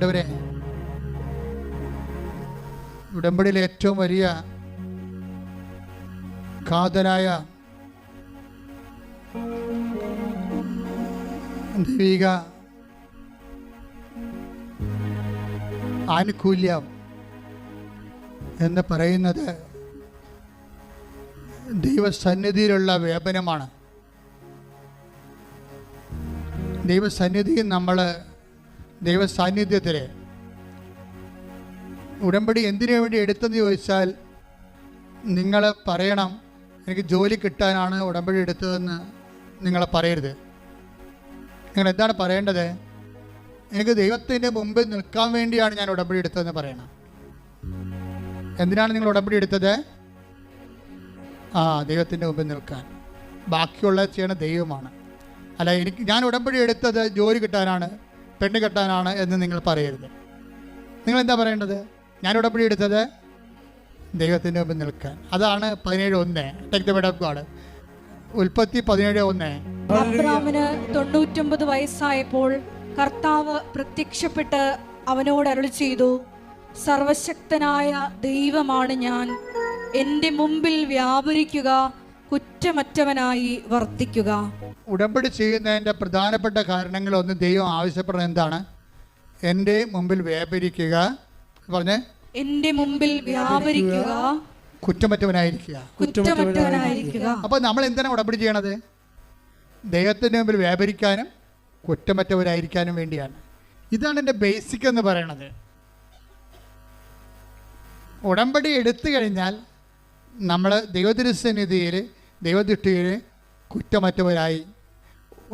പ്രിയപ്പെട്ടവരെ ഉടമ്പടിയിലെ ഏറ്റവും വലിയ കാതലായ ദൈവിക ആനുകൂല്യം എന്ന് പറയുന്നത് ദൈവസന്നിധിയിലുള്ള വ്യാപനമാണ്. ദൈവസന്നിധിയിൽ നമ്മൾ ദൈവസാന്നിധ്യത്തിൽ ഉടമ്പടി എന്തിനു വേണ്ടി എടുത്തെന്ന് ചോദിച്ചാൽ നിങ്ങൾ പറയണം എനിക്ക് ജോലി കിട്ടാനാണ് ഉടമ്പടി എടുത്തതെന്ന് നിങ്ങൾ പറയരുത്. നിങ്ങൾ എന്താണ് പറയേണ്ടത്? എനിക്ക് ദൈവത്തിന്റെ മുമ്പിൽ നിൽക്കാൻ വേണ്ടിയാണ് ഞാൻ ഉടമ്പടി എടുത്തതെന്ന് പറയണം. എന്തിനാണ് നിങ്ങൾ ഉടമ്പടി എടുത്തത്? ആ ദൈവത്തിന്റെ മുമ്പിൽ നിൽക്കാൻ. ബാക്കിയുള്ള ചെയ്യണ ദൈവമാണ്. അല്ല എനിക്ക് ഞാൻ ഉടമ്പടി എടുത്തത് ജോലി കിട്ടാനാണ്. പെണ്ണ് കെട്ടാനാണ് എന്ന് നിങ്ങൾ പറയരുത്. നിങ്ങൾ എന്താ പറയേണ്ടത്? ഞാൻ ഉടമ്പടി എടുത്തത് ദൈവത്തിന്റെ മുമ്പിൽ നിൽക്കാൻ. അതാണ് പതിനേഴ് ഒന്ന്. ടേക്ക് ദ ഓഫ് ഗോഡ് ഉൽപ്പത്തി പതിനേഴ് ഒന്ന്. അബ്രാമിന് തൊണ്ണൂറ്റൊമ്പത് വയസ്സായപ്പോൾ കർത്താവ് പ്രത്യക്ഷപ്പെട്ട് അവനോട് അരുളി ചെയ്തു സർവശക്തനായ ദൈവമാണ് ഞാൻ. എന്റെ മുമ്പിൽ വ്യാപരിക്കുക കുറ്റമറ്റവനായി വർത്തിക്കുക. ഉടമ്പടി ചെയ്യുന്നതിന്റെ പ്രധാനപ്പെട്ട കാരണങ്ങൾ ഒന്ന് ദൈവം ആവശ്യപ്പെടുന്നത് എന്താണ്? എന്റെ മുമ്പിൽ വ്യാപരിക്കുക. പറഞ്ഞേ. എന്റെ മുമ്പിൽ വ്യാപരിക്കുക. കുറ്റമറ്റവനായിരിക്കുക. കുറ്റമറ്റവനായിരിക്കുക. അപ്പോൾ നമ്മൾ എന്തിനാണ് ഉടമ്പടി ചെയ്യണത്? ദൈവത്തിന്റെ മുമ്പിൽ വ്യാപരിക്കാനും കുറ്റമറ്റവരായിരിക്കാനും വേണ്ടിയാണ്. ഇതാണ് എന്റെ ബേസിക് എന്ന് പറയണത്. ഉടമ്പടി എടുത്തു കഴിഞ്ഞാൽ നമ്മൾ ദൈവതിരുസന്നിധിയിൽ ദൈവദൃഷ്ടിയിൽ കുറ്റമറ്റവരായി.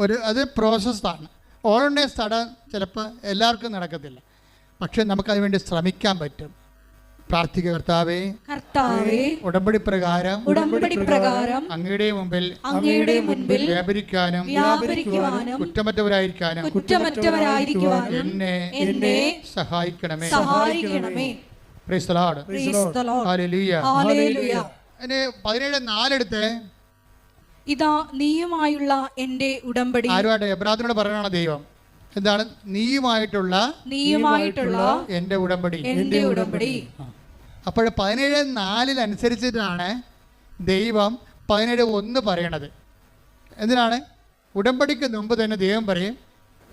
ഒരു അത് പ്രോസസ്സാണ് ഓരോന്നെ സ്ഥലം ചിലപ്പോൾ എല്ലാവർക്കും നടക്കത്തില്ല. പക്ഷെ നമുക്കതിന് വേണ്ടി ശ്രമിക്കാൻ പറ്റും. പ്രാർത്ഥിക കർത്താവേ കർത്താവേ ഉടമ്പടി പ്രകാരം ഉടമ്പടി പ്രകാരം അങ്ങയുടെ മുമ്പിൽ അങ്ങയുടെ മുൻപിൽ വ്യാപരിക്കാനും വ്യാപരിക്കുവാനും കുറ്റമറ്റവരായിരിക്കാനും കുറ്റമറ്റവരായിരിക്കുവാനും എന്നെ എന്നെ സഹായിക്കണമേ. സഹായിക്കണമേ. Praise the Lord. Praise the Lord. Hallelujah Hallelujah. അതിന് പതിനേഴ് നാലെടുത്ത് ഇതാ നീയുമായുള്ള എന്റെ ഉടമ്പടി. ആരുമായിട്ട്? എബ്രാത്തിനോട് പറയണ ദൈവം. എന്താണ്? നീയുമായിട്ടുള്ള നീയുമായിട്ടുള്ള എന്റെ ഉടമ്പടി. എന്റെ ഉടമ്പടി. അപ്പോൾ പതിനേഴ് നാലിൽ അനുസരിച്ചിട്ടാണ് ദൈവം പതിനേഴ് ഒന്ന് പറയണത്. എന്തിനാണ്? ഉടമ്പടിക്ക് മുമ്പ് തന്നെ ദൈവം പറയും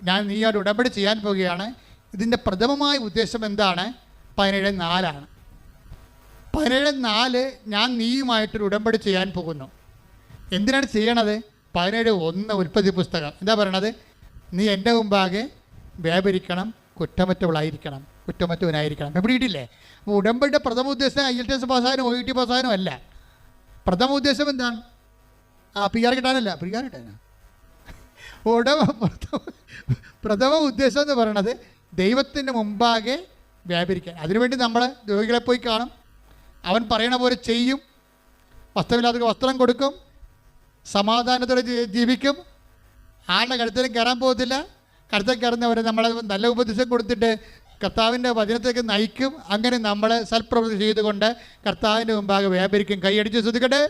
ഞാൻ നീയോട് ഉടമ്പടി ചെയ്യാൻ പോവുകയാണ്. ഇതിന്റെ പ്രഥമമായ ഉദ്ദേശം എന്താണ്? പതിനേഴ് നാലാണ്. പതിനേഴ് നാല് ഞാൻ നീയുമായിട്ടൊരു ഉടമ്പടി ചെയ്യാൻ പോകുന്നു. എന്തിനാണ് ചെയ്യണത്? പതിനേഴ് ഒന്ന് ഉൽപ്പത്തി പുസ്തകം. എന്താ പറയണത്? നീ എന്റെ മുമ്പാകെ വ്യാപരിക്കണം കുറ്റമറ്റവളായിരിക്കണം കുറ്റമറ്റവനായിരിക്കണം. എവിടെ ഇട്ടില്ലേ അപ്പോൾ ഉടമ്പടിയുടെ പ്രഥമ ഉദ്ദേശം ഐ എൽ ടി എസ് പാസ്സാനും ഒ ഇ ടി പാസ്സാനും അല്ല. പ്രഥമ ഉദ്ദേശം എന്താണ്? ആ പി ആർ കിട്ടാനല്ല. പി ആർ കിട്ടാനാ? ഉടമ പ്രഥമ പ്രഥമ ഉദ്ദേശം എന്ന് പറയണത് ദൈവത്തിന്റെ മുമ്പാകെ വ്യാപരിക്കാൻ. അതിനുവേണ്ടി നമ്മൾ രോഗികളെ പോയി കാണും. അവൻ പറയണ പോലെ ചെയ്യും. വസ്ത്രമില്ലാത്തവർക്ക് വസ്ത്രം കൊടുക്കും. സമാധാനത്തോടെ ജീവിക്കും. ആളുടെ കഴുത്തിലും കയറാൻ പോകത്തില്ല. കഴുത്തിൽ കയറുന്നവരെ നമ്മൾ നല്ല ഉപദേശം കൊടുത്തിട്ട് കർത്താവിന്റെ വചനത്തേക്ക് നയിക്കും. അങ്ങനെ നമ്മൾ സൽപ്രവൃത്തി ചെയ്തുകൊണ്ട് കർത്താവിന്റെ മുമ്പാകെ വ്യാപരിക്കും. കൈയടിച്ച് ശ്രദ്ധിക്കട്ടെ.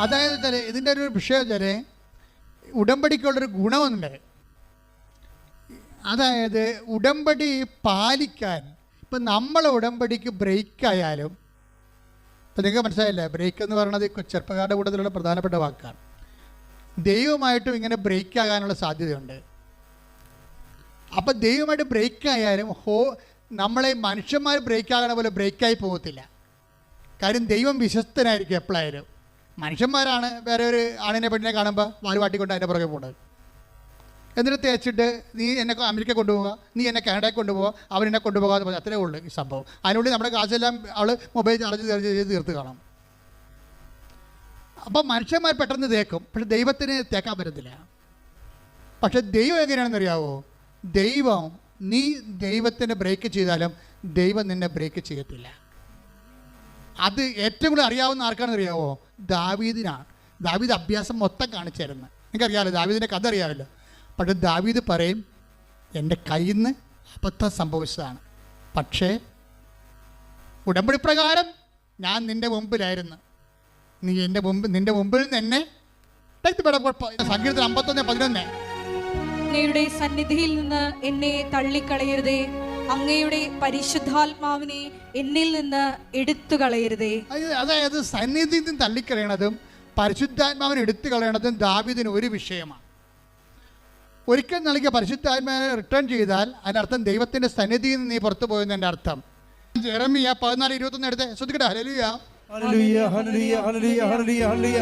അതായത് ഇതിന്റെ ഒരു വിഷയം വെച്ചാൽ ഉടമ്പടിക്കുള്ളൊരു ഗുണമുണ്ട് അതായത് ഉടമ്പടി പാലിക്കാൻ ഇപ്പം നമ്മൾ ഉടമ്പടിക്ക് ബ്രേക്ക് ആയാലും ഇപ്പം നിങ്ങൾക്ക് മനസ്സിലായില്ലേ? ബ്രേക്ക് എന്ന് പറയുന്നത് ചെറുപ്പക്കാരുടെ കൂട്ടത്തിലുള്ള പ്രധാനപ്പെട്ട വാക്കാണ്. ദൈവമായിട്ടും ഇങ്ങനെ ബ്രേക്ക് ആകാനുള്ള സാധ്യതയുണ്ട്. അപ്പം ദൈവമായിട്ട് ബ്രേക്ക് ആയാലും ഹോ നമ്മളെ മനുഷ്യന്മാർ ബ്രേക്ക് ആകണ പോലെ ബ്രേക്കായി പോകത്തില്ല. കാര്യം ദൈവം വിശ്വസ്തനായിരിക്കും എപ്പോഴായാലും. മനുഷ്യന്മാരാണ് വേറെ ഒരു ആണിനെ പെണ്ണിനെ കാണുമ്പോൾ വാലുവാട്ടിക്കൊണ്ട് അതിന്റെ പുറകെ പോകുന്നത്. എന്നിട്ട് തേച്ചിട്ട് നീ എന്നെ അമേരിക്ക കൊണ്ടുപോകുക നീ എന്നെ കാനഡയിൽ കൊണ്ടുപോകുക അവൻ എന്നെ കൊണ്ടുപോകാന്ന് പറഞ്ഞാൽ അത്രേ ഉള്ളൂ ഈ സംഭവം. അതിനുള്ളിൽ നമ്മുടെ കാശെല്ലാം അവൾ മൊബൈൽ ചാർജ് ചെയ്ത് തീർത്ത് കാണാം. അപ്പം മനുഷ്യന്മാർ പെട്ടെന്ന് തേക്കും. പക്ഷെ ദൈവത്തിന് തേക്കാൻ പറ്റത്തില്ല. പക്ഷെ ദൈവം എങ്ങനെയാണെന്ന് അറിയാവോ? ദൈവം നീ ദൈവത്തിന് ബ്രേക്ക് ചെയ്താലും ദൈവം നിന്നെ ബ്രേക്ക് ചെയ്യത്തില്ല. അത് ഏറ്റവും കൂടുതൽ അറിയാവുന്ന ആർക്കാണെന്ന് അറിയാവോ? ദാവീദിനാണ്. ദാവീദ് അഭ്യാസം മൊത്തം കാണിച്ചു തരുന്നത്. നിങ്ങൾക്കറിയാമല്ലോ ദാവീദിന്റെ കഥ അറിയാമല്ലോ. പക്ഷെ ദാവീദ് പറയും എന്റെ കയ്യിൽ നിന്ന് അബദ്ധം സംഭവിച്ചതാണ്. പക്ഷേ ഉടമ്പടി പ്രകാരം ഞാൻ നിന്റെ മുമ്പിലായിരുന്നു. നീ എന്റെ മുമ്പ് നിന്റെ മുമ്പിൽ നിന്ന് എന്നെ സങ്കീർത്തനം അമ്പത്തൊന്ന് പതിനൊന്ന്. അങ്ങയുടെ സന്നിധിയിൽ നിന്ന് എന്നെ തള്ളിക്കളയരുതേ. അങ്ങയുടെ പരിശുദ്ധാത്മാവിനെ എന്നിൽ നിന്ന് എടുത്തു കളയരുതേ അതായത് സന്നിധിയിൽ നിന്ന് തള്ളിക്കളയണതും പരിശുദ്ധാത്മാവിനെ എടുത്തു കളയണതും ദാവിദിന് ഒരു വിഷയമാണ്. ഒരിക്കൽ നൽകിയ പരിശുദ്ധാത്മാവിനെ റിട്ടേൺ ചെയ്താൽ അതിനർത്ഥം ദൈവത്തിന്റെ സന്നിധിയിൽ നിന്ന് നീ പുറത്തു പോയെന്ന് എന്റെ അർത്ഥം. ജെറമിയ പതിനാല് ഇരുപത്തൊന്ന് എടുത്ത്. ശ്രദ്ധിക്കട്ടെ. Hallelujah. Hallelujah hallelujah hallelujah hallelujah hallelujah.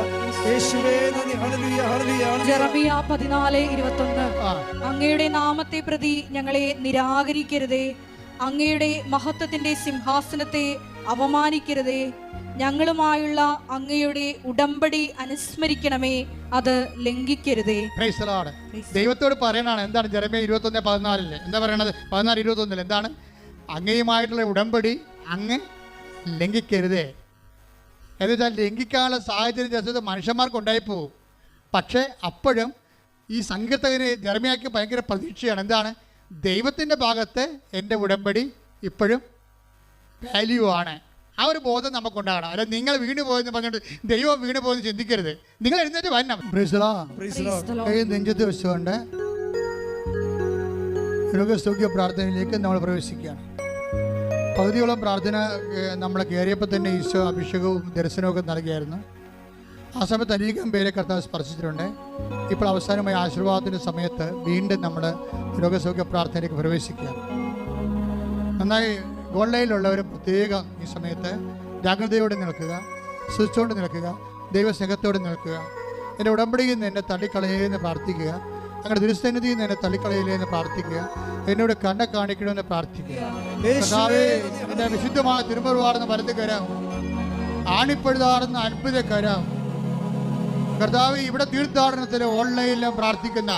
യേശുവേ ഹല്ലേലൂയ ഹല്ലേലൂയ ഹല്ലേലൂയ. ജെറമിയ പതിനാല് ഇരുപത്തൊന്ന്. ആ. അങ്ങയുടെ നാമത്തെ പ്രതി ഞങ്ങളെ നിരാകരിക്കരുതേ. അങ്ങയുടെ മഹത്വത്തിന്റെ സിംഹാസനത്തെ അപമാനിക്കരുതേ. ഞങ്ങളുമായുള്ള അങ്ങയുടെ ഉടമ്പടി അനുസ്മരിക്കണമേ അത് ലംഘിക്കരുതേ. ദൈവത്തോട് പറയണാണ് എന്താണ് ജെറമിയ ഇരുപത്തൊന്ന് പതിനാലിൽ? എന്താ പറയണത്? പതിനാല് ഇരുപത്തൊന്നിൽ എന്താണ്? അങ്ങയുമായിട്ടുള്ള ഉടമ്പടി അങ്ങ് ലംഘിക്കരുതേ. എന്ന് വെച്ചാൽ ലംഘിക്കാനുള്ള സാഹചര്യം ചിലത് മനുഷ്യന്മാർക്ക് ഉണ്ടായി പോകും പക്ഷേ അപ്പോഴും ഈ സങ്കീർത്തകന് ജർമ്മയാക്കി ഭയങ്കര പ്രതീക്ഷയാണ്. എന്താണ്? ദൈവത്തിന്റെ ഭാഗത്ത് എന്റെ ഉടമ്പടി ഇപ്പോഴും വാല്യൂ ആണ്. ആ ഒരു ബോധം നമുക്കുണ്ടാകണം. അല്ല നിങ്ങൾ വീണ് പോയെന്ന് പറഞ്ഞിട്ട് ദൈവം വീണ് പോയെന്ന് ചിന്തിക്കരുത്. നിങ്ങൾ എഴുന്നേറ്റ് വരണം. നെഞ്ചത്ത് വെച്ചുകൊണ്ട് രോഗസൗഖ്യ പ്രാർത്ഥനയിലേക്ക് നമ്മൾ പ്രവേശിക്കുകയാണ്. പകുതിയോളം പ്രാർത്ഥന നമ്മൾ കയറിയപ്പോൾ തന്നെ ഈശോ അഭിഷേകവും ദർശനവും നൽകിയായിരുന്നു. ആ സമയത്ത് അനേകം പേരെ കർത്താവ് സ്പർശിച്ചിട്ടുണ്ട്. ഇപ്പോൾ അവസാനമായി ആശീർവാദത്തിന്റെ സമയത്ത് വീണ്ടും നമ്മൾ രോഗസൗഖ്യ പ്രാർത്ഥനയിലേക്ക് പ്രവേശിക്കുക നന്നായി ഓൺലൈനിലുള്ളവരും പ്രത്യേക ഈ സമയത്ത് ജാഗ്രതയോടെ നിൽക്കുക സൂക്ഷിച്ചുകൊണ്ട് നിൽക്കുക ദൈവസ്നേഹത്തോടെ നിൽക്കുക. എന്റെ ഉടമ്പടിയിൽ നിന്ന് എന്നെ തള്ളിക്കളയെന്ന് പ്രാർത്ഥിക്കുക. അങ്ങനെ ദുരുസന്നിധിയിൽ നിന്ന് എന്നെ തള്ളിക്കളയില്ലെന്ന് പ്രാർത്ഥിക്കുക. എന്നോട് കണ്ണ കാണിക്കണമെന്ന് പ്രാർത്ഥിക്കുക. എന്റെ വിശുദ്ധമായ തിരുമറുവാർന്ന വലത് കരാം. ആണിപ്പഴുതാടുന്ന അത്ഭുത കരം. കർത്താവ് ഇവിടെ തീർത്ഥാടനത്തിൽ ഓൺലൈനിൽ പ്രാർത്ഥിക്കുന്ന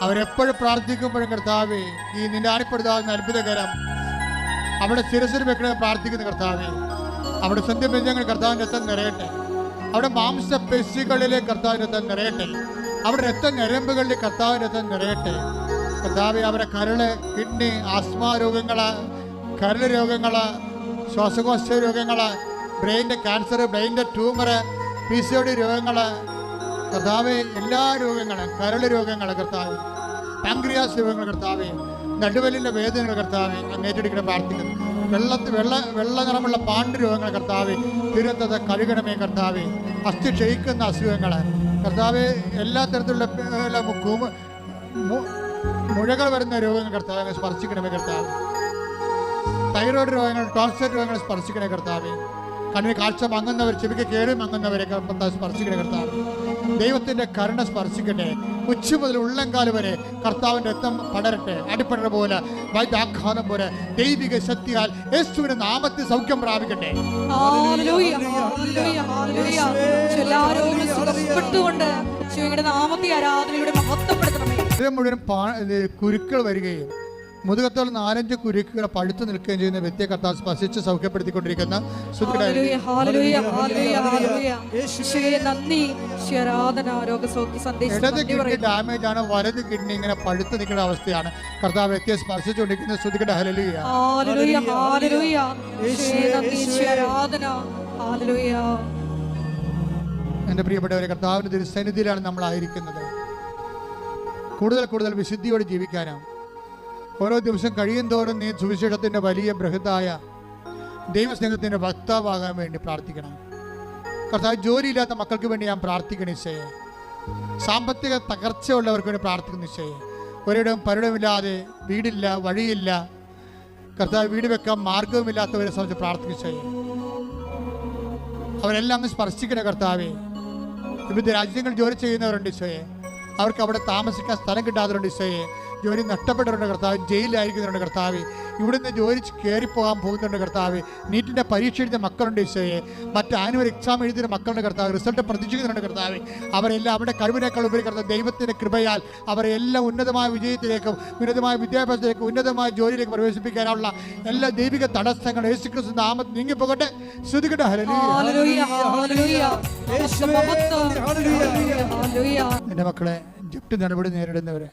അവരെപ്പോഴും പ്രാർത്ഥിക്കുമ്പോഴും കർത്താവ് ഈ നിന്റെ ആണിപ്പെടുത്താവുന്ന അത്ഭുതകരം അവിടെ ശിരസിൽ വെക്കണ പ്രാർത്ഥിക്കുന്ന കർത്താവേ. അവിടെ സന്ധ്യപ്രജ്ഞങ്ങൾ കർത്താവിന്റെ രക്തം നിറയട്ടെ. അവിടെ മാംസ പെശികളിലെ കർത്താവിന്റെ രക്തം നിറയട്ടെ. അവിടെ രക്ത ഞരമ്പുകളിലെ കർത്താവിന്റെ രക്തം നിറയട്ടെ. കർത്താവെ അവരെ കരൾ കിഡ്നി ആസ്മ രോഗങ്ങൾ കരൾ രോഗങ്ങൾ ശ്വാസകോശ രോഗങ്ങൾ ബ്രെയിന്റെ cancer ബ്രെയിന്റെ tumour P C O D രോഗങ്ങൾ കർത്താവെ എല്ലാ രോഗങ്ങളും കരൾ രോഗങ്ങൾ കർത്താവ് പാങ്ക്രിയാസ് രോഗങ്ങൾ കർത്താവെ നടുവലിന്റെ വേദനകൾ കർത്താവെ അങ്ങേറ്റെടുക്കണം പ്രാർത്ഥിക്കുന്നു. വെള്ളത്തിൽ വെള്ള വെള്ള നിറമുള്ള പാണ്ട് രോഗങ്ങൾ കർത്താവെ തിരുത്തത് കഴുകണമേ കർത്താവെ. അസ്ഥി ക്ഷയിക്കുന്ന അസുഖങ്ങൾ. കർത്താവെ എല്ലാ തരത്തിലുള്ള മുഴകൾ വരുന്ന രോഗങ്ങൾ കർത്താവെ സ്പർശിക്കണമേ കർത്താവ്. തൈറോയ്ഡ് രോഗങ്ങൾ ടോൺസൈറ്റ് രോഗങ്ങൾ സ്പർശിക്കണേ കർത്താവെ. കണ്ണിന് കാഴ്ച മങ്ങുന്നവർ ചെവിക്ക് കയറി മങ്ങുന്നവരെ കർത്താവ് സ്പർശിക്കണേ കർത്താവ്. ദൈവത്തിന്റെ കരുണ സ്പർശിക്കട്ടെ. ഉച്ച മുതൽ ഉള്ളംകാൽ വരെ കർത്താവിന്റെ രക്തം പടരട്ടെ. അടിപ്പടര പോലെ വൈദ്യാഘാതം പോലെ ദൈവിക ശക്തിയാൽ യേശുവിന്റെ നാമത്തിൽ സൗഖ്യം പ്രാപിക്കട്ടെ. സുഖപ്പെട്ടുകൊണ്ട് ശിവയുടെ നാമത്തെ ആരാധനയുടെ മഹത്വപ്പെടുത്തണമേ. ഇത് മുഴുവൻ കുരുക്കൾ വരികയും മുതുകത്തോളം നാലഞ്ച് കുരുക്കുകൾ പഴുത്തു നിൽക്കുകയും ചെയ്യുന്ന വ്യക്തിയെ കർത്താവ് സ്പർശിച്ച് സൗഖ്യപ്പെടുത്തിക്കൊണ്ടിരിക്കുന്ന ഇടത് കിഡ്നി. ഡാമേജ് ആണ് വലത് കിഡ്നി ഇങ്ങനെ പഴുത്തു നിൽക്കുന്ന അവസ്ഥയാണ്. കർത്താവ് വ്യക്തിയെ സ്പർശിച്ചുകൊണ്ടിരിക്കുന്ന ശ്രുതികട ഹലലിയ എന്റെ. കർത്താവിന്റെ പ്രിയപ്പെട്ടവരെ കർത്താവിന്റെ തിരുസന്നിധിയിലാണ് നമ്മളായിരിക്കുന്നത്. കൂടുതൽ കൂടുതൽ വിശുദ്ധിയോടെ ജീവിക്കാനാണ്. ഓരോ ദിവസം കഴിയും തോറും നീ സുവിശേഷത്തിന്റെ വലിയ ബൃഹത്തായ ദൈവസ്നേഹത്തിന്റെ ഭക്താവാകാൻ വേണ്ടി പ്രാർത്ഥിക്കണം. കർത്താവ് ജോലിയില്ലാത്ത മക്കൾക്ക് വേണ്ടി ഞാൻ പ്രാർത്ഥിക്കണം നിശ്ചയെ സാമ്പത്തിക തകർച്ചയുള്ളവർക്ക് വേണ്ടി പ്രാർത്ഥിക്കുന്ന നിശ്ചയെ ഒരിടം പരിടമില്ലാതെ വീടില്ല വഴിയില്ല. കർത്താവ് വീട് വെക്കാൻ മാർഗവുമില്ലാത്തവരെ സംബന്ധിച്ച് പ്രാർത്ഥിക്കുന്ന നിശ്ചയെ അവരെല്ലാം അങ്ങ് സ്പർശിക്കണ കർത്താവെ. വിവിധ രാജ്യങ്ങൾ ജോലി ചെയ്യുന്നവരുണ്ട് ഈശോയെ. അവർക്ക് അവിടെ താമസിക്കാൻ സ്ഥലം കിട്ടാത്തവരുണ്ട് ഈശോയെ. ജോലി നഷ്ടപ്പെട്ടവരുടെ കർത്താവ് ജയിലിലായിരിക്കുന്നവരുടെ കർത്താവ് ഇവിടുന്ന് ജോലി കയറിപ്പോകാൻ പോകുന്നുണ്ട് കർത്താവ് നീറ്റിന്റെ പരീക്ഷ എഴുതിയ മക്കളുണ്ട് ഈശോയെ മറ്റ് ആനുവൽ എക്സാം എഴുതിയ മക്കളുടെ കർത്താവ് റിസൾട്ട് പ്രതീക്ഷിക്കുന്നുണ്ട് കർത്താവ് അവരെല്ലാം അവരുടെ കഴിവിനേക്കാൾ ഉപരി കർത്താവ് ദൈവത്തിന്റെ കൃപയാൽ അവരെ എല്ലാം ഉന്നതമായ വിജയത്തിലേക്കും ഉന്നതമായ വിദ്യാഭ്യാസത്തിലേക്കും ഉന്നതമായ ജോലിയിലേക്ക് പ്രവേശിപ്പിക്കാനുള്ള എല്ലാ ദൈവിക തടസ്സങ്ങളും യേശുക്രിസ്തു നാമത്തിൽ നീങ്ങിപ്പോകട്ടെ. ശ്രുതികട്ടെ. എന്റെ മക്കളെ ജപ്തി നടപടി നേരിടുന്നവരെ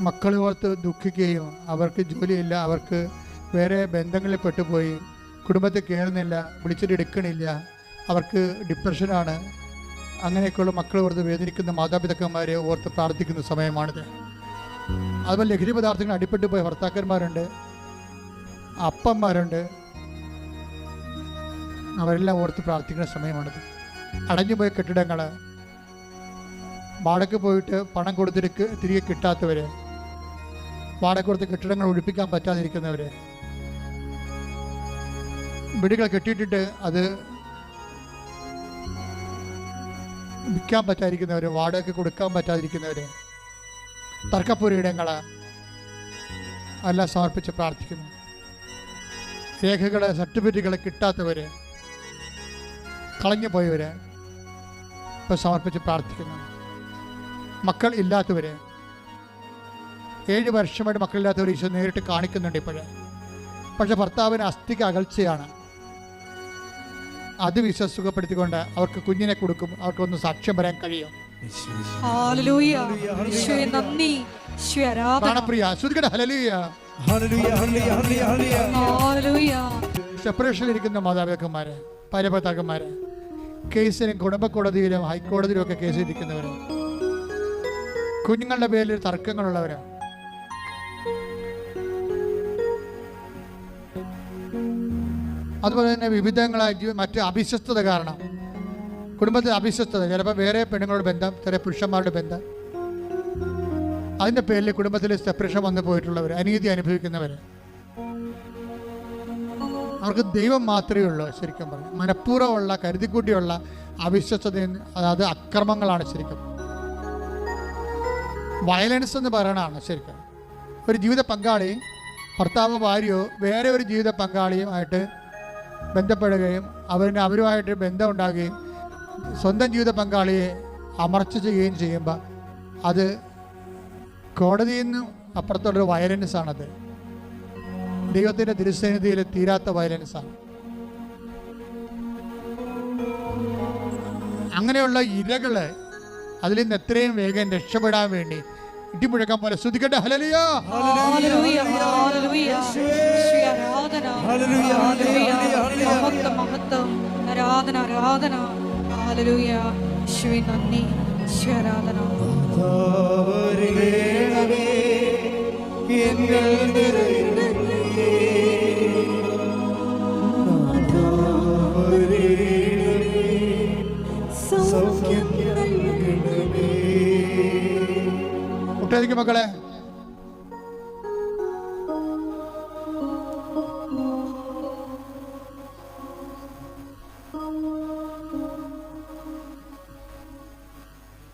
മക്കളെ ഓർത്ത് ദുഃഖിക്കുകയും അവർക്ക് ജോലിയില്ല അവർക്ക് വേറെ ബന്ധങ്ങളിൽ പെട്ടുപോയി കുടുംബത്തിൽ കയറുന്നില്ല വിളിച്ചിട്ട് എടുക്കണില്ല അവർക്ക് ഡിപ്രഷനാണ് അങ്ങനെയൊക്കെയുള്ള മക്കൾ ഓർത്ത് വേദനിക്കുന്ന മാതാപിതാക്കന്മാരെ ഓർത്ത് പ്രാർത്ഥിക്കുന്ന സമയമാണിത്. അതുപോലെ ലഹരി പദാർത്ഥങ്ങൾ അടിപ്പെട്ടു പോയ ഭർത്താക്കന്മാരുണ്ട് അപ്പന്മാരുണ്ട്. അവരെല്ലാം ഓർത്ത് പ്രാർത്ഥിക്കുന്ന സമയമാണിത്. അടഞ്ഞുപോയ കെട്ടിടങ്ങൾ വാടക പോയിട്ട് പണം കൊടുത്തിട്ട് തിരികെ കിട്ടാത്തവർ വാടക കൊടുത്ത് കെട്ടിടങ്ങൾ ഒഴിപ്പിക്കാൻ പറ്റാതിരിക്കുന്നവർ വീടുകൾ കെട്ടിയിട്ടിട്ട് അത് വിൽക്കാൻ പറ്റാതിരിക്കുന്നവർ വാടക കൊടുക്കാൻ പറ്റാതിരിക്കുന്നവർ തർക്കപ്പുരയിടങ്ങൾ എല്ലാം സമർപ്പിച്ച് പ്രാർത്ഥിക്കുന്നു. രേഖകൾ സർട്ടിഫിക്കറ്റുകൾ കിട്ടാത്തവർ കളഞ്ഞു പോയവർ ഇപ്പോൾ സമർപ്പിച്ച് പ്രാർത്ഥിക്കുന്നു. മക്കൾ ഇല്ലാത്തവർ ഏഴ് വർഷമായിട്ട് മക്കളില്ലാത്തവർ ഈശോ നേരിട്ട് കാണിക്കുന്നുണ്ട് ഇപ്പോഴേ. പക്ഷെ ഭർത്താവിന് അസ്ഥിക്ക് അകൽച്ചയാണ്. അത് വിശ്വസുഖപ്പെടുത്തിക്കൊണ്ട് അവർക്ക് കുഞ്ഞിനെ കൊടുക്കും. അവർക്കൊന്ന് സാക്ഷ്യം പറയാൻ കഴിയും. ഇരിക്കുന്ന മാതാപിതാക്കന്മാര് ഭാര്യഭർത്താക്കന്മാര് കേസിലും കുടുംബ കോടതിയിലും ഹൈക്കോടതിയിലും ഒക്കെ കേസ് ഇരിക്കുന്നവര് കുഞ്ഞുങ്ങളുടെ പേരിൽ തർക്കങ്ങളുള്ളവര് അതുപോലെ തന്നെ വിവിധങ്ങളായ മറ്റ് അവിശ്വസ്തത കാരണം. കുടുംബത്തിൽ അവിശ്വസ്തത ചിലപ്പോൾ വേറെ പെണ്ണുങ്ങളുടെ ബന്ധം ചില പുരുഷന്മാരുടെ ബന്ധം. അതിന്റെ പേരിൽ കുടുംബത്തിൽ സെപ്പറേഷൻ വന്നു പോയിട്ടുള്ളവർ അനീതി അനുഭവിക്കുന്നവർ. അവർക്ക് ദൈവം മാത്രമേ ഉള്ളൂ ശരിക്കും പറഞ്ഞു മനഃപൂർവമുള്ള കരുതിക്കൂട്ടിയുള്ള അവിശ്വസ്തത അതായത് അക്രമങ്ങളാണ് ശരിക്കും. വയലൻസ് എന്ന് പറയണതാണ് ശരിക്കും. ഒരു ജീവിത പങ്കാളി ഭർത്താവ് ഭാര്യയോ വേറെ ഒരു ജീവിത പങ്കാളിയുമായിട്ട് ബന്ധപ്പെടുകയും അവരിന് അവരുമായിട്ട് ബന്ധം ഉണ്ടാകുകയും സ്വന്തം ജീവിത പങ്കാളിയെ അമർച്ച ചെയ്യുകയും ചെയ്യുമ്പോൾ അത് കോടതിയിൽ നിന്നും അപ്പുറത്തുള്ളൊരു വയലൻസാണത് ദൈവത്തിന്റെ തിരുസന്നിധിയിൽ തീരാത്ത വയലൻസാണ് അങ്ങനെയുള്ള ഇരകളെ അതിൽ നിന്ന് എത്രയും വേഗം രക്ഷപ്പെടാൻ വേണ്ടി ഇടിമുഴക്കം പോലെ ശ്രദ്ധിക്കട്ടെ. ഹലലിയ ഹാലലൂയ ഹാലലൂയ ഈശോയെ ആരാധന ഹല്ലേലൂയ ആരാധന ആരാധന ഹല്ലേലൂയ മഹത്വം ആരാധന ആരാധന. ഹാലലൂയ ഈശോയെ നന്ദി. ഈശോ ആരാധന. കുട്ടിയായിരിക്കും മക്കളെ.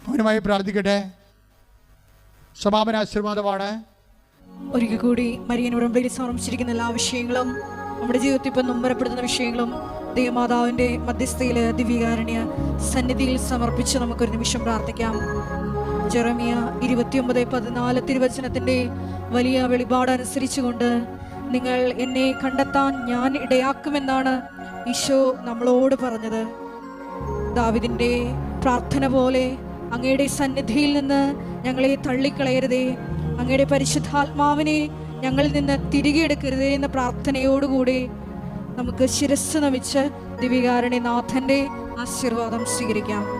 മൗനമായി പ്രാർത്ഥിക്കട്ടെ. സമാപന ആശീർവാദമാണ് ഒരിക്കൽ കൂടി മരിയൻ ഉടമ്പടിയിൽ സമർപ്പിച്ചിരിക്കുന്ന എല്ലാ വിഷയങ്ങളും നമ്മുടെ ജീവിതത്തിൽ ഇപ്പം നൊമ്പരപ്പെടുത്തുന്ന വിഷയങ്ങളും ദൈവമാതാവിന്റെ മധ്യസ്ഥയിൽ ദിവ്യകാരുണ്യ സന്നിധിയിൽ സമർപ്പിച്ച് നമുക്കൊരു നിമിഷം പ്രാർത്ഥിക്കാം. ജെറമിയ ഇരുപത്തിയൊമ്പത് പതിനാല് തിരുവചനത്തിന്റെ വലിയ വെളിപാട് അനുസരിച്ചുകൊണ്ട് നിങ്ങൾ എന്നെ കണ്ടെത്താൻ ഞാൻ ഇടയാക്കുമെന്നാണ് ഈശോ നമ്മളോട് പറഞ്ഞത്. ദാവിദിന്റെ പ്രാർത്ഥന പോലെ അങ്ങയുടെ സന്നിധിയിൽ നിന്ന് ഞങ്ങളെ തള്ളിക്കളയരുതേ. അങ്ങയുടെ പരിശുദ്ധാത്മാവിനെ ഞങ്ങളിൽ നിന്ന് തിരികെ എടുക്കരുതേ എന്ന പ്രാർത്ഥനയോടുകൂടി നമുക്ക് ശിരസ് നമിച്ച് ദിവികാരണി നാഥന്റെ ആശീർവാദം സ്വീകരിക്കാം.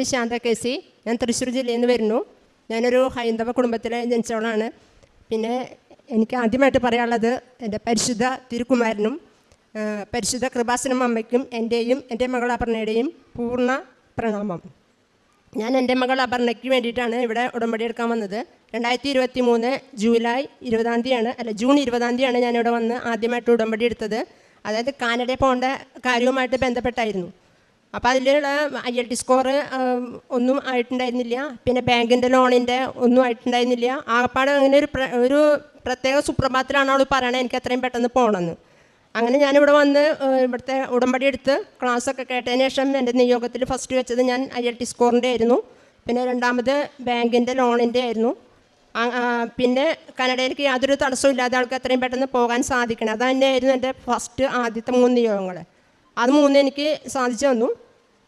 പേര് ശാന്ത കെ സി ഞാൻ തൃശ്ശൂർ ജില്ലയിൽ നിന്ന് വരുന്നു. ഞാനൊരു ഹൈന്ദവ കുടുംബത്തിലെ ജനിച്ചവളാണ്. പിന്നെ എനിക്ക് ആദ്യമായിട്ട് പറയാനുള്ളത് എന്റെ പരിശുദ്ധ തിരുക്കുമാരനും പരിശുദ്ധ കൃപാസനം അമ്മയ്ക്കും എന്റെയും എന്റെ മകൾ അപർണയുടെയും പൂർണ പ്രണാമം. ഞാൻ എന്റെ മകൾ അപർണയ്ക്ക് വേണ്ടിയിട്ടാണ് ഇവിടെ ഉടമ്പടി എടുക്കാൻ വന്നത്. രണ്ടായിരത്തി ഇരുപത്തി മൂന്ന് ജൂലൈ ഇരുപതാം തീയതിയാണ് അല്ല ജൂൺ ഇരുപതാം തീയതിയാണ് ഞാനിവിടെ വന്ന് ആദ്യമായിട്ട് ഉടമ്പടി എടുത്തത്. അതായത് കാനഡയിൽ പോകേണ്ട കാര്യവുമായിട്ട് ബന്ധപ്പെട്ടായിരുന്നു. അപ്പോൾ അതിലുള്ള ഐ എൽ ടി സ്കോർ ഒന്നും ആയിട്ടുണ്ടായിരുന്നില്ല. പിന്നെ ബാങ്കിന്റെ ലോണിന്റെ ഒന്നും ആയിട്ടുണ്ടായിരുന്നില്ല. ആകപ്പാട് അങ്ങനെ ഒരു ഒരു പ്രത്യേക സുപ്രഭാതത്തിലാണ് അവൾ പറയണത് എനിക്ക് എത്രയും പെട്ടെന്ന് പോകണമെന്ന് അങ്ങനെ ഞാനിവിടെ വന്ന് ഇവിടുത്തെ ഉടമ്പടി എടുത്ത് ക്ലാസ്സൊക്കെ കേട്ടതിന് ശേഷം എന്റെ നിയോഗത്തിൽ ഫസ്റ്റ് വെച്ചത് ഞാൻ ഐ എൽ ടി സ്കോറിന്റെ ആയിരുന്നു. പിന്നെ രണ്ടാമത് ബാങ്കിന്റെ ലോണിന്റെ ആയിരുന്നു. പിന്നെ കനഡയിലേക്ക് യാതൊരു തടസ്സവും ഇല്ലാതെ ആൾക്ക് എത്രയും പെട്ടെന്ന് പോകാൻ സാധിക്കണം. അത് തന്നെയായിരുന്നു എന്റെ ഫസ്റ്റ് ആദ്യത്തെ മൂന്ന് നിയോഗങ്ങൾ അത് മൂന്ന് എനിക്ക് സാധിച്ചു വന്നു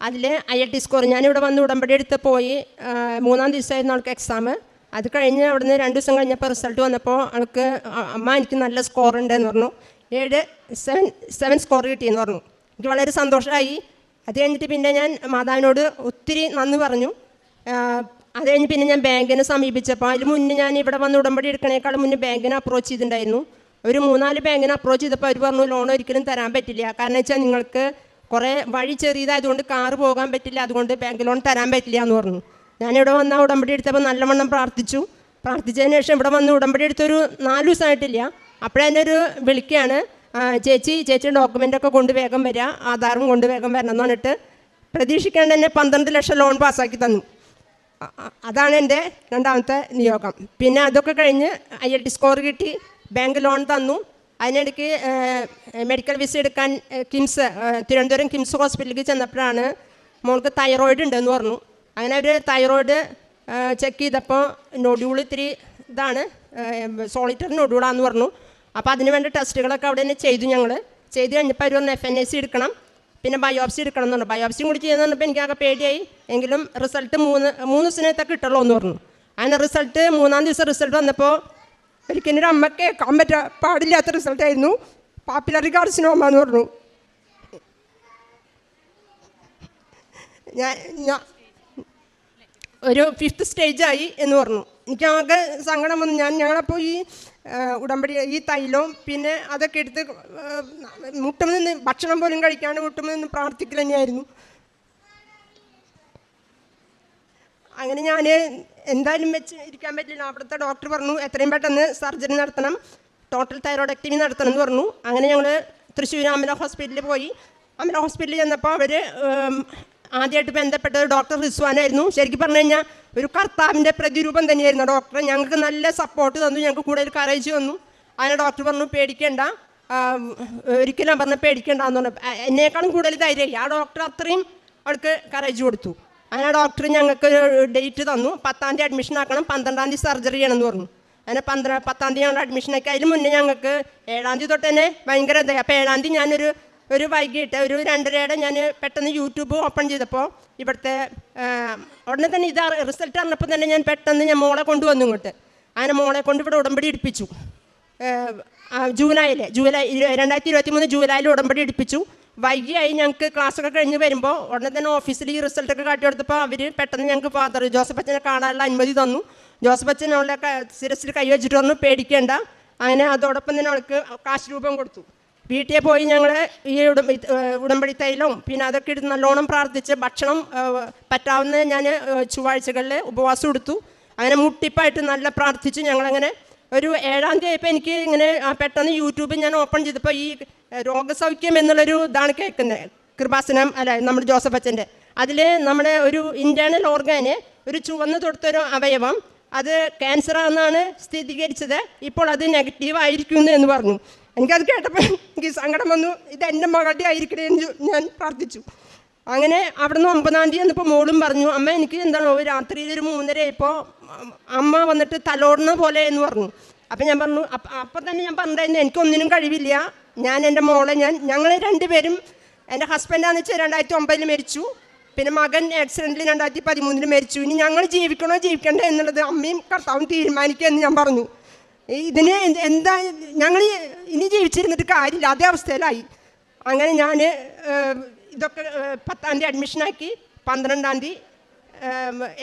അതിൽ ഐ എൽ ടി സ്കോർ ഞാനിവിടെ വന്ന് ഉടമ്പടി എടുത്ത് പോയി മൂന്നാം ദിവസമായിരുന്നു അവൾക്ക് എക്സാം അത് കഴിഞ്ഞ് അവിടുന്ന് രണ്ട് ദിവസം കഴിഞ്ഞപ്പോൾ റിസൾട്ട് വന്നപ്പോൾ അവൾക്ക് അമ്മ എനിക്ക് നല്ല സ്കോർ ഉണ്ടെന്ന് പറഞ്ഞു. ഏഴ് സെവൻ സെവൻ സ്കോർ കിട്ടിയെന്ന് പറഞ്ഞു. എനിക്ക് വളരെ സന്തോഷമായി. അത് കഴിഞ്ഞിട്ട് പിന്നെ ഞാൻ മാതാവിനോട് ഒത്തിരി നന്ദി പറഞ്ഞു. അത് കഴിഞ്ഞ് പിന്നെ ഞാൻ ബാങ്കിനെ സമീപിച്ചപ്പോൾ അതിന് മുന്നേ ഞാൻ ഇവിടെ വന്ന് ഉടമ്പടി എടുക്കണേക്കാൾ മുന്നേ ബാങ്കിനെ അപ്രോച്ച് ചെയ്തിട്ടുണ്ടായിരുന്നു. ഒരു മൂന്നാൽ ബാങ്കിനെ അപ്രോച്ച് ചെയ്തപ്പോൾ അവർ പറഞ്ഞു ലോൺ ഒരിക്കലും തരാൻ പറ്റില്ല. കാരണം വെച്ചാൽ നിങ്ങൾക്ക് കുറേ വഴി ചെറിയതായതുകൊണ്ട് കാറ് പോകാൻ പറ്റില്ല. അതുകൊണ്ട് ബാങ്ക് ലോൺ തരാൻ പറ്റില്ല എന്ന് പറഞ്ഞു. ഞാനിവിടെ വന്ന ഉടമ്പടി എടുത്തപ്പോൾ നല്ലവണ്ണം പ്രാർത്ഥിച്ചു. പ്രാർത്ഥിച്ചതിന് ശേഷം ഇവിടെ വന്ന് ഉടമ്പടി എടുത്തൊരു നാല് ദിവസമായിട്ടില്ല അപ്പോഴെന്നെ ഒരു വിളിക്കുകയാണ് ചേച്ചി ചേച്ചി ഡോക്യുമെന്റ് ഒക്കെ കൊണ്ട് വേഗം വരിക ആധാറും കൊണ്ട് വേഗം വരണം എന്ന് പറഞ്ഞിട്ട് പ്രതീക്ഷിക്കാണ്ട് തന്നെ പന്ത്രണ്ട് ലക്ഷം ലോൺ പാസ്സാക്കി തന്നു. അതാണ് എന്റെ രണ്ടാമത്തെ നിയോഗം. പിന്നെ അതൊക്കെ കഴിഞ്ഞ് ഐ എൽ ടി സ്കോർ കിട്ടി. ബാങ്ക് ലോൺ തന്നു. അതിനിടയ്ക്ക് മെഡിക്കൽ വിസ എടുക്കാൻ കിംസ് തിരുവനന്തപുരം കിംസ് ഹോസ്പിറ്റലിലേക്ക് ചെന്നപ്പോഴാണ് മോൾക്ക് തൈറോയിഡ് ഉണ്ടെന്ന് പറഞ്ഞു. അങ്ങനെ അവർ തൈറോയിഡ് ചെക്ക് ചെയ്തപ്പോൾ നൊഡ്യൂൾ ഇത്തിരി ഇതാണ് സോളിറ്റർ നൊഡ്യൂളാന്ന് പറഞ്ഞു. അപ്പോൾ അതിന് വേണ്ട ടെസ്റ്റുകളൊക്കെ അവിടെ തന്നെ ചെയ്തു ഞങ്ങൾ ചെയ്ത് കഴിഞ്ഞപ്പോൾ അവർ പറഞ്ഞു എഫ് എൻ എ സി എടുക്കണം. പിന്നെ ബയോപ്സി എടുക്കണം എന്ന് പറഞ്ഞു. ബയോപ്സിയും കൂടി ചെയ്യുന്ന പറഞ്ഞപ്പോൾ എനിക്കാകെ പേടിയായി. എങ്കിലും റിസൾട്ട് മൂന്ന് മൂന്ന് ദിവസത്തിനകത്തൊക്കെ കിട്ടുള്ളൂ എന്ന് പറഞ്ഞു. അങ്ങനെ റിസൾട്ട് മൂന്നാം ദിവസം റിസൾട്ട് വന്നപ്പോൾ ഒരിക്കലും ഒരു അമ്മ കേൾക്കാൻ പറ്റാ പാടില്ലാത്ത റിസൾട്ടായിരുന്നു പാപ്പുലറി കാർസിനോമ എന്ന് പറഞ്ഞു. ഞാൻ ഞാൻ ഒരു ഫിഫ്ത്ത് സ്റ്റേജായി എന്ന് പറഞ്ഞു. എനിക്കാകെ സങ്കടം വന്നു. ഞാൻ ഞങ്ങളപ്പോൾ ഈ ഉടമ്പടി ഈ തൈലവും പിന്നെ അതൊക്കെ എടുത്ത് മുട്ടുമ്പോൾ നിന്ന് ഭക്ഷണം പോലും കഴിക്കാണ്ട് മുട്ടുമ്പോൾ നിന്ന് പ്രാർത്ഥിക്കൽ തന്നെയായിരുന്നു. അങ്ങനെ ഞാൻ എന്തായാലും വെച്ച് ഇരിക്കാൻ പറ്റില്ല. അവിടുത്തെ ഡോക്ടർ പറഞ്ഞു എത്രയും പെട്ടെന്ന് സർജറി നടത്തണം. ടോട്ടൽ തൈറോയിഡക്ടമി നടത്തണം എന്ന് പറഞ്ഞു. അങ്ങനെ ഞങ്ങൾ തൃശ്ശൂർ അമല ഹോസ്പിറ്റലിൽ പോയി. അമല ഹോസ്പിറ്റലിൽ ചെന്നപ്പോൾ അവർ ആദ്യമായിട്ട് ബന്ധപ്പെട്ടത് ഡോക്ടർ റിസ്വാനായിരുന്നു ശരിക്കും പറഞ്ഞു കഴിഞ്ഞാൽ ഒരു കർത്താവിന്റെ പ്രതിരൂപം തന്നെയായിരുന്നു. ഡോക്ടർ ഞങ്ങൾക്ക് നല്ല സപ്പോർട്ട് തന്നു. ഞങ്ങൾക്ക് കൂടുതൽ കറേജ് തന്നു. അങ്ങനെ ഡോക്ടർ പറഞ്ഞു പേടിക്കേണ്ട. ഒരിക്കലും പറഞ്ഞ പേടിക്കേണ്ടെന്ന് പറഞ്ഞു. എന്നേക്കാളും കൂടുതൽ ധൈര്യമായി. ആ ഡോക്ടർ അത്രയും അവൾക്ക് കറേജ് കൊടുത്തു. അങ്ങനെ ഡോക്ടർ ഞങ്ങൾക്ക് ഡേറ്റ് തന്നു. പത്താം തീയതി അഡ്മിഷൻ ആക്കണം. പന്ത്രണ്ടാം തീയതി സർജറി ചെയ്യണമെന്ന് പറഞ്ഞു. അങ്ങനെ പന്ത്ര പത്താം തീയതി ഞങ്ങൾ അഡ്മിഷൻ ആക്കി അതിന് മുന്നേ ഞങ്ങൾക്ക് ഏഴാം തീയതി തൊട്ട് തന്നെ ഭയങ്കര ഇതായി. അപ്പോൾ ഏഴാം തീയതി ഞാനൊരു ഒരു വൈകിട്ട് ഒരു രണ്ടരയുടെ ഞാൻ പെട്ടെന്ന് യൂട്യൂബ് ഓപ്പൺ ചെയ്തപ്പോൾ ഇവിടുത്തെ ഉടനെ തന്നെ ഇത് റിസൾട്ട് അറിഞ്ഞപ്പോൾ തന്നെ ഞാൻ പെട്ടെന്ന് ഞാൻ മോളെ കൊണ്ടുവന്നു ഇങ്ങോട്ട്. അങ്ങനെ മോളെ കൊണ്ട് ഇവിടെ ഉടമ്പടി ഇടിപ്പിച്ചു ജൂലൈയിൽ ജൂലൈ രണ്ടായിരത്തി ഇരുപത്തി മൂന്ന് ജൂലൈയിൽ ഉടമ്പടി എടുപ്പിച്ചു. വൈകിയായി ഞങ്ങൾക്ക് ക്ലാസ്സൊക്കെ കഴിഞ്ഞ് വരുമ്പോൾ ഉടനെ തന്നെ ഓഫീസിൽ ഈ റിസൾട്ടൊക്കെ കാട്ടി കൊടുത്തപ്പോൾ അവർ പെട്ടെന്ന് ഞങ്ങൾക്ക് ഫാദർ ജോസഫ് അച്ഛനെ കാണാനുള്ള അനുമതി തന്നു. ജോസഫ് അച്ഛൻ അവളുടെ ക- വെച്ചിട്ട് വന്നു പേടിക്കേണ്ട. അങ്ങനെ അതോടൊപ്പം തന്നെ അവൾക്ക് കാശ് രൂപം കൊടുത്തു. വീട്ടിൽ പോയി ഞങ്ങൾ ഈ ഉടമ്പ ഉടമ്പടി തൈലവും പിന്നെ അതൊക്കെ എടുത്ത് നല്ലോണം പ്രാർത്ഥിച്ച് ഭക്ഷണം പറ്റാവുന്ന ഞാൻ ചൊവ്വാഴ്ചകളിൽ ഉപവാസം എടുത്തു. അങ്ങനെ മുട്ടിപ്പായിട്ട് നല്ല പ്രാർത്ഥിച്ച് ഞങ്ങളങ്ങനെ ഒരു ഏഴാം തീയതി ആയപ്പോൾ എനിക്ക് ഇങ്ങനെ പെട്ടെന്ന് യൂട്യൂബ് ഞാൻ ഓപ്പൺ ചെയ്തപ്പോൾ ഈ രോഗസൗഖ്യം എന്നുള്ളൊരു ഇതാണ് കേൾക്കുന്നത് കൃപാസനം അല്ല നമ്മുടെ ജോസഫ് അച്ഛന്റെ. അതിൽ നമ്മുടെ ഒരു ഇന്റേർണൽ ഓർഗാന് ഒരു ചുവന്ന് തൊടുത്തൊരു അവയവം അത് ക്യാൻസർ ആണെന്നാണ് സ്ഥിരീകരിച്ചത് ഇപ്പോൾ അത് നെഗറ്റീവ് ആയിരിക്കുന്നു എന്ന് പറഞ്ഞു. എനിക്കത് കേട്ടപ്പോൾ എനിക്ക് സങ്കടം വന്നു. ഇത് എന്റെ മകളുടെ ആയിരിക്കണേ എന്ന് ഞാൻ പ്രാർത്ഥിച്ചു. അങ്ങനെ അവിടുന്ന് ഒമ്പതാം തീയതി വന്നപ്പോൾ മോളും പറഞ്ഞു അമ്മ എനിക്ക് എന്താണ്? രാത്രിയിൽ ഒരു മൂന്നര ഇപ്പോൾ അമ്മ വന്നിട്ട് തലോടുന്ന പോലെ എന്ന് പറഞ്ഞു. അപ്പം ഞാൻ പറഞ്ഞു അപ്പം തന്നെ ഞാൻ പറഞ്ഞിരുന്നു. എനിക്കൊന്നിനും കഴിവില്ല. ഞാൻ എന്റെ മോളെ ഞാൻ ഞങ്ങൾ രണ്ടുപേരും എന്റെ ഹസ്ബൻഡാന്ന് വെച്ചാൽ രണ്ടായിരത്തി ഒമ്പതിൽ മരിച്ചു. പിന്നെ മകൻ ആക്സിഡന്റിൽ രണ്ടായിരത്തി പതിമൂന്നിൽ മരിച്ചു. ഇനി ഞങ്ങൾ ജീവിക്കണോ ജീവിക്കണ്ടേ എന്നുള്ളത് അമ്മയും കർത്താവും തീരുമാനിക്കുക എന്ന് ഞാൻ പറഞ്ഞു. ഇതിന് എന്താ ഞങ്ങൾ ഇനി ജീവിച്ചിരുന്നിട്ട് കാര്യമില്ല അതേ അവസ്ഥയിലായി. അങ്ങനെ ഞാൻ ഇതൊക്കെ പത്താം തീയതി അഡ്മിഷനാക്കി പന്ത്രണ്ടാം തീയതി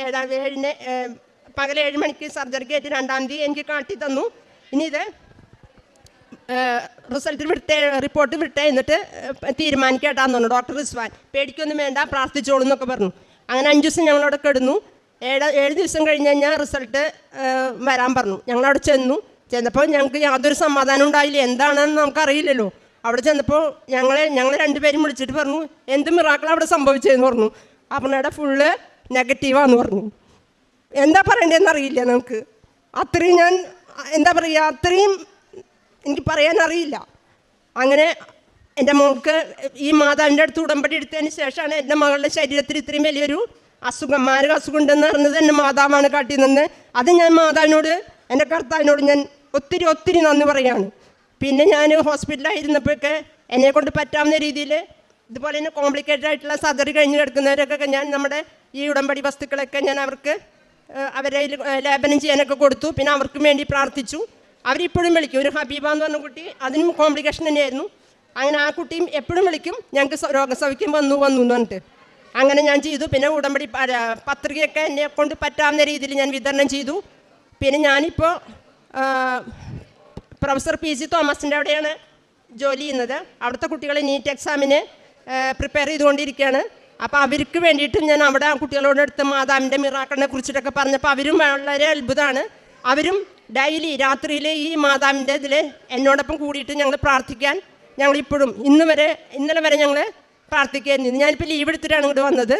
ഏഴാം ഏഴിന് പകൽ ഏഴ് മണിക്ക് സർജറി ആയിട്ട് രണ്ടാം തീയതി എനിക്ക് കാട്ടി തന്നു. ഇനി ഇത് റിസൾട്ട് വിട്ടേ റിപ്പോർട്ട് വിട്ടേ എന്നിട്ട് തീരുമാനിക്കട്ടാന്ന് പറഞ്ഞു. ഡോക്ടർ റിസ്വാൻ പേടിക്കൊന്നും വേണ്ട പ്രാർത്ഥിച്ചോളൂ എന്നൊക്കെ പറഞ്ഞു. അങ്ങനെ അഞ്ച് ദിവസം ഞങ്ങളവിടെ കിടന്നു. ഏഴ് ഏഴ് ദിവസം കഴിഞ്ഞ് കഴിഞ്ഞാൽ റിസൾട്ട് വരാൻ പറഞ്ഞു. ഞങ്ങളവിടെ ചെന്നു. ചെന്നപ്പോൾ ഞങ്ങൾക്ക് യാതൊരു സമാധാനം ഉണ്ടായില്ല. എന്താണെന്ന് നമുക്കറിയില്ലല്ലോ. അവിടെ ചെന്നപ്പോൾ ഞങ്ങളെ ഞങ്ങൾ രണ്ടുപേരും വിളിച്ചിട്ട് പറഞ്ഞു എന്ത് മിറാക്കൾ അവിടെ സംഭവിച്ചതെന്ന് പറഞ്ഞു. അപർണയുടെ ഫുള്ള് നെഗറ്റീവാന്ന് പറഞ്ഞു. എന്താ പറയണ്ടതെന്ന് അറിയില്ല നമുക്ക് അത്രയും ഞാൻ എന്താ പറയുക അത്രയും എനിക്ക് പറയാൻ അറിയില്ല അങ്ങനെ എന്റെ മോൾക്ക് ഈ മാതാവിന്റെ അടുത്ത് ഉടമ്പടി എടുത്തതിന് ശേഷമാണ് എന്റെ മകളുടെ ശരീരത്തിൽ ഇത്രയും വലിയൊരു അസുഖം മാരക അസുഖം ഉണ്ടെന്ന് പറഞ്ഞത് എന്റെ മാതാവാണ് കാട്ടി നിന്ന്. അത് ഞാൻ മാതാവിനോട് എന്റെ കർത്താവിനോട് ഞാൻ ഒത്തിരി ഒത്തിരി നന്ദി പറയാണ് പിന്നെ ഞാൻ ഹോസ്പിറ്റലായിരുന്നപ്പോഴൊക്കെ എന്നെ കൊണ്ട് പറ്റാവുന്ന രീതിയിൽ ഇതുപോലെ തന്നെ കോംപ്ലിക്കേറ്റഡ് ആയിട്ടുള്ള സർജറി കഴിഞ്ഞ് കിടക്കുന്നവരൊക്കെ ഞാൻ നമ്മുടെ ഈ ഉടമ്പടി വസ്തുക്കളൊക്കെ ഞാൻ അവർക്ക് അവരെ ലേപനം ചെയ്യാനൊക്കെ കൊടുത്തു. പിന്നെ അവർക്കും വേണ്ടി പ്രാർത്ഥിച്ചു. അവരിപ്പോഴും വിളിക്കും. ഒരു ഹബീബ എന്ന് പറഞ്ഞ കുട്ടി അതിനും കോംപ്ലിക്കേഷൻ തന്നെയായിരുന്നു. അങ്ങനെ ആ കുട്ടിയും എപ്പോഴും വിളിക്കും. ഞങ്ങൾക്ക് രോഗസൗഖ്യം വന്നു വന്നു എന്ന് പറഞ്ഞിട്ട്. അങ്ങനെ ഞാൻ ചെയ്തു. പിന്നെ ഉടമ്പടി പത്രികയൊക്കെ എന്നെ കൊണ്ട് പറ്റാവുന്ന രീതിയിൽ ഞാൻ വിതരണം ചെയ്തു. പിന്നെ ഞാനിപ്പോൾ പ്രൊഫസർ പി സി തോമസിന്റെ അവിടെയാണ് ജോലി ചെയ്യുന്നത്. അവിടുത്തെ കുട്ടികളെ നീറ്റ് എക്സാമിന് പ്രിപ്പയർ ചെയ്തുകൊണ്ടിരിക്കുകയാണ്. അപ്പോൾ അവർക്ക് വേണ്ടിയിട്ടും ഞാൻ അവിടെ കുട്ടികളോട് അടുത്ത് മാതാവിന്റെ മിറാക്കളിനെ കുറിച്ചിട്ടൊക്കെ പറഞ്ഞപ്പോൾ അവരും വളരെ അത്ഭുതമാണ്. അവരും ഡെയിലി രാത്രിയിൽ ഈ മാതാവിന്റെ ഇതിൽ എന്നോടൊപ്പം കൂടിയിട്ട് ഞങ്ങൾ പ്രാർത്ഥിക്കാൻ ഞങ്ങൾ ഇപ്പോഴും ഇന്ന് വരെ ഇന്നലെ വരെ ഞങ്ങൾ പ്രാർത്ഥിക്കുകയായിരുന്നു. ഞാനിപ്പോൾ ലീവ് എടുത്തിട്ടാണ് ഇങ്ങോട്ട് വന്നത്.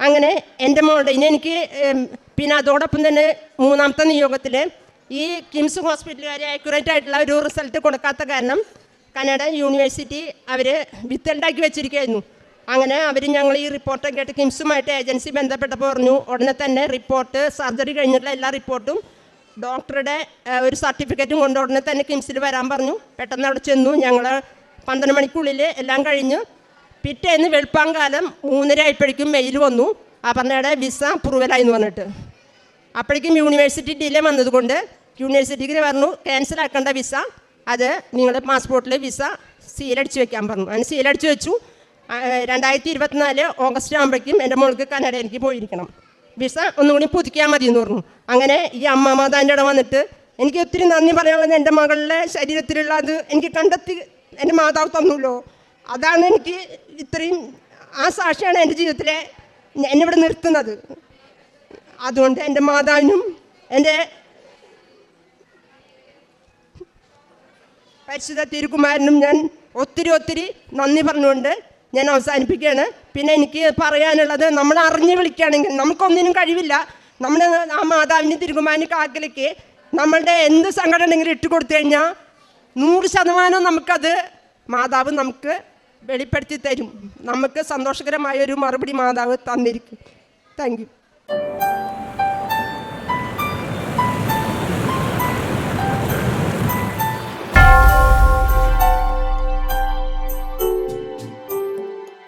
അങ്ങനെ എന്റെ മോളുടെ ഇനി എനിക്ക് പിന്നെ അതോടൊപ്പം തന്നെ മൂന്നാമത്തെ നിയോഗത്തിൽ ഈ കിംസ് ഹോസ്പിറ്റലുകാരെ ആക്യുറേറ്റ് ആയിട്ടുള്ള ഒരു റിസൾട്ട് കൊടുക്കാത്ത കാരണം കനഡ യൂണിവേഴ്സിറ്റി അവർ വിത്തുണ്ടാക്കി വെച്ചിരിക്കുകയായിരുന്നു. അങ്ങനെ അവർ ഞങ്ങൾ ഈ റിപ്പോർട്ടൊക്കെ ആയിട്ട് കിംസുമായിട്ട് ഏജൻസി ബന്ധപ്പെട്ടപ്പോൾ പറഞ്ഞു ഉടനെ തന്നെ റിപ്പോർട്ട് സർജറി കഴിഞ്ഞിട്ടുള്ള എല്ലാ റിപ്പോർട്ടും ഡോക്ടറുടെ ഒരു സർട്ടിഫിക്കറ്റും കൊണ്ട് ഉടനെ തന്നെ കിംസിൽ വരാൻ പറഞ്ഞു. പെട്ടെന്ന് അവിടെ ചെന്നു. ഞങ്ങൾ പന്ത്രണ്ട് മണിക്കുള്ളിൽ എല്ലാം കഴിഞ്ഞ് പിറ്റേന്ന് വെളുപ്പാങ്കാലം മൂന്നര ആയപ്പോഴേക്കും മെയിൽ വന്നു. ആ പറഞ്ഞയുടെ വിസ അപ്രൂവലായി എന്ന് പറഞ്ഞിട്ട്. അപ്പോഴേക്കും യൂണിവേഴ്സിറ്റി ഡിലേ വന്നതുകൊണ്ട് യൂണിവേഴ്സിറ്റിക്ക് പറഞ്ഞു ക്യാൻസൽ ആക്കേണ്ട വിസ അത് നിങ്ങളുടെ പാസ്പോർട്ടിൽ വിസ സീലടിച്ച് വെക്കാൻ പറഞ്ഞു. അങ്ങനെ സീലടിച്ച് വെച്ചു. രണ്ടായിരത്തി ഇരുപത്തിനാല് ഓഗസ്റ്റ് ആകുമ്പോഴേക്കും എന്റെ മോൾക്ക് കനഡയിലേക്ക് പോയിരിക്കണം. വിസ ഒന്നുകൂടി പുതുക്കിയാൽ മതി എന്ന് പറഞ്ഞു. അങ്ങനെ ഈ അമ്മ മാതാവിന്റെ ഇടം വന്നിട്ട് എനിക്ക് ഒത്തിരി നന്ദി പറയാനുള്ളത് എന്റെ മകളുടെ ശരീരത്തിലുള്ള അത് എനിക്ക് കണ്ടെത്തി എന്റെ മാതാവ് തന്നല്ലോ അതാണ് എനിക്ക് ഇത്രയും ആ സാക്ഷിയാണ് എന്റെ ജീവിതത്തിലെ എന്നെ ഇവിടെ നിർത്തുന്നത്. അതുകൊണ്ട് എന്റെ മാതാവിനും എന്റെ പരിശുദ്ധ തിരുക്കുമാരനും ഞാൻ ഒത്തിരി ഒത്തിരി നന്ദി പറഞ്ഞുകൊണ്ട് ഞാൻ അവസാനിപ്പിക്കുകയാണ്. പിന്നെ എനിക്ക് പറയാനുള്ളത് നമ്മൾ അറിഞ്ഞു വിളിക്കുകയാണെങ്കിൽ നമുക്കൊന്നിനും കഴിവില്ല. നമ്മുടെ ആ മാതാവിന്റെ തിരുകുമാരി കാക്കലേക്ക് നമ്മളുടെ എന്ത് സങ്കടം ഉണ്ടെങ്കിലും ഇട്ട് കൊടുത്തു കഴിഞ്ഞാൽ നൂറ് ശതമാനം നമുക്കത് മാതാവ് നമുക്ക് വെളിപ്പെടുത്തി തരും. നമുക്ക് സന്തോഷകരമായ ഒരു മറുപടി മാതാവ് തന്നിരിക്കും. Thank you